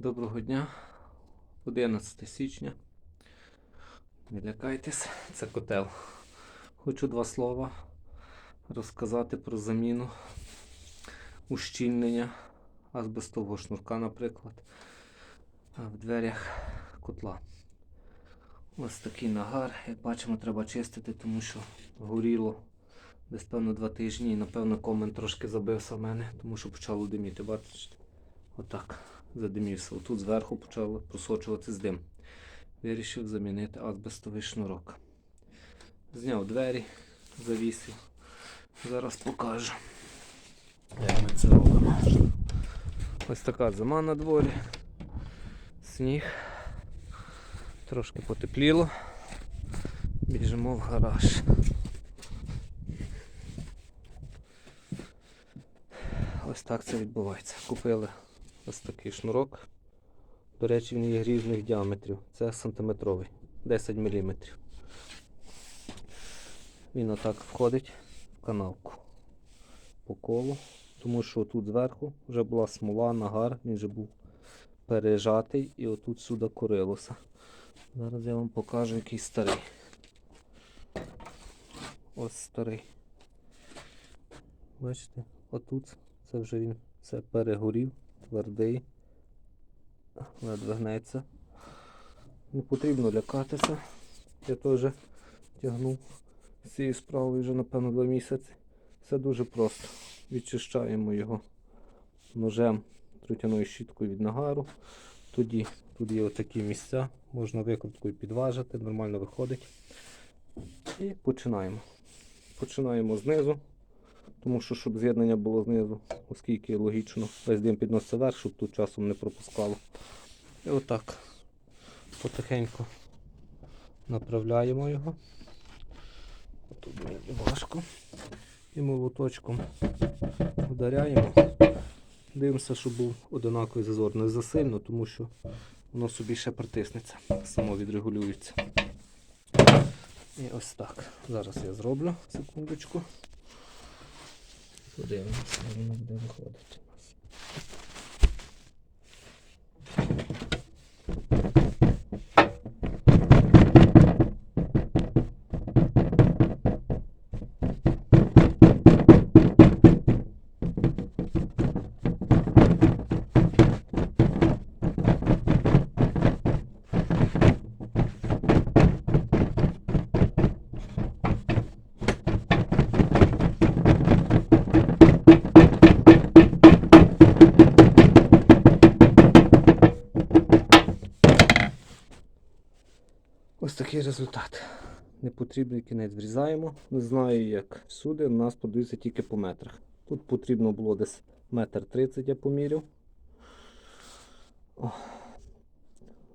Доброго дня. 11 січня. Не лякайтесь, це котел. Хочу два слова розказати про заміну ущільнення азбестового шнурка, наприклад, в дверях котла. Ось такий нагар. Як бачимо, треба чистити, тому що горіло десь певно два тижні і напевно комен трошки забився в мене, тому що почало диміти. Бачите? Отак задимівся. Отут зверху почало просочуватись дим. Вирішив замінити азбестовий шнурок. Зняв двері, завісив. Зараз покажу. Як ми це робимо. Ось така зима на дворі. Сніг. Трошки потепліло. Біжимо в гараж. Ось так це відбувається. Купили ось такий шнурок. До речі, він є різних діаметрів. Це сантиметровий, 10 мм. Він отак входить в канавку по колу, тому що тут зверху вже була смола, нагар, він вже був пережатий і отут сюди корилося. Зараз я вам покажу, який старий. Ось старий. Бачите, отут це вже він все перегорів, твердий, ледве гнеться. Не потрібно лякатися. Я теж тягнув з цією справою вже, напевно, два місяці. Все дуже просто. Відчищаємо його ножем, трутяною щіткою від нагару. Тоді тут є отакі місця, можна викруткою підважити, нормально виходить. І починаємо. Починаємо знизу, тому що щоб з'єднання було знизу, оскільки логічно весь дим підноситься вверх, щоб тут часом не пропускало. І отак потихеньку направляємо його. Тут важко. І молоточком вдаряємо. Дивимося, щоб був одинаковий зазор. Не засильно, тому що воно собі ще притиснеться, само відрегулюється. І ось так. Зараз я зроблю секундочку. Подивимося, як воно буде виходити Ось такий результат. Непотрібний кінець зрізаємо. Не знаю, як всюди, у нас подаються тільки по метрах. Тут потрібно було десь метр тридцять, я поміряв. О,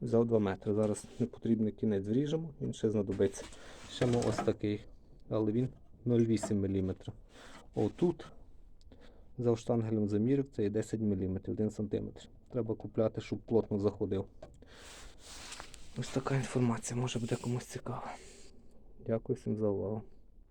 взяв 2 метри. Зараз непотрібний кінець зріжемо, він ще знадобиться. Ще мав ось такий, але він 0,8 мм. Отут за штангелем замірив, це є 10 мм, 1 см. Треба купляти, щоб плотно заходив. Ось така інформація може буде комусь цікава. Дякую всім за увагу.